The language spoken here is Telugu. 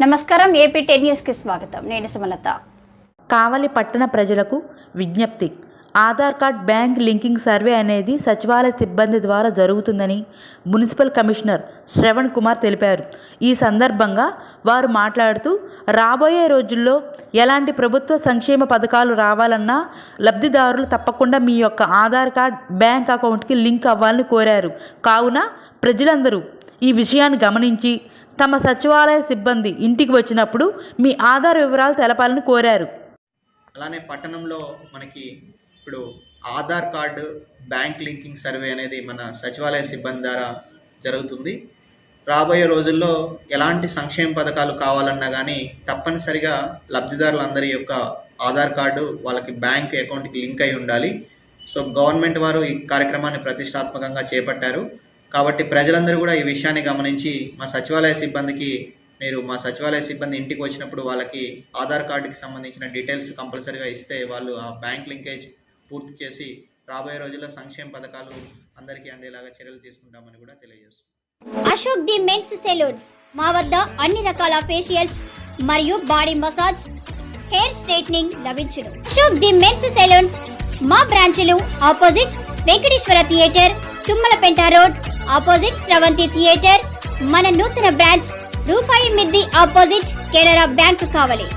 నమస్కారం ఏపీ టెన్ న్యూస్కి స్వాగతం. నేను సుమలత. కావలి పట్టణ ప్రజలకు విజ్ఞప్తి. Aadhaar card bank linking survey అనేది సచివాలయ సిబ్బంది ద్వారా జరుగుతుందని మున్సిపల్ కమిషనర్ శ్రవణ్ కుమార్ తెలిపారు. ఈ సందర్భంగా వారు మాట్లాడుతూ రాబోయే రోజుల్లో ఎలాంటి ప్రభుత్వ సంక్షేమ పథకాలు రావాలన్నా లబ్ధిదారులు తప్పకుండా మీ యొక్క ఆధార్ కార్డ్ బ్యాంక్ అకౌంట్కి లింక్ అవ్వాలని కోరారు. కావున ప్రజలందరూ ఈ విషయాన్ని గమనించి తమ సచివాలయ సిబ్బంది ఇంటికి వచ్చినప్పుడు మీ ఆధార్ వివరాలు తెలపాలని కోరారు. అలానే పట్టణంలో మనకి ఇప్పుడు Aadhaar card bank linking survey అనేది మన సచివాలయ సిబ్బంది ద్వారా జరుగుతుంది. రాబోయే రోజుల్లో ఎలాంటి సంక్షేమ పథకాలు కావాలన్నా కానీ తప్పనిసరిగా లబ్ధిదారులందరి యొక్క ఆధార్ కార్డు వాళ్ళకి బ్యాంక్ అకౌంట్కి లింక్ అయి ఉండాలి. సో గవర్నమెంట్ వారు ఈ కార్యక్రమాన్ని ప్రతిష్టాత్మకంగా చేపట్టారు. కాబట్టి ప్రజలందరూ కూడా ఈ విషయాన్ని గమనించి మా సచివాలయ సిబ్బందికి మీరు మా సచివాలయ సిబ్బంది ఇంటికి వచ్చినప్పుడు వాళ్ళకి ఆధార్ కార్డుకి సంబంధించిన డీటెయిల్స్ కంపల్సరీగా ఇస్తే వాళ్ళు ఆ బ్యాంక్ లింకేజ్ పూర్తి చేసి రాబోయే రోజుల్లో సంక్షేమ పథకాలు అందరికీ అందేలాగా చర్యలు తీసుకుంటామని కూడా తెలియజేస్తున్నాం. అశోక్ ది మెన్స్ సెలూన్స్ మా వద్ద అన్ని రకాల ఫేషియల్స్ మరియు బాడీ మసాజ్ హెయిర్ స్ట్రైట్నింగ్ లభించును. అశోక్ ది మెన్స్ సెలూన్స్ మా బ్రాంచ్లు opposite Venkateswara theatre Tummalapenta road opposite Sravanthi theatre. మన నూతన బ్రాంచ్ రూపాయి మిద్ది ఆపోజిట్ కెనరా బ్యాంక్ కావలి.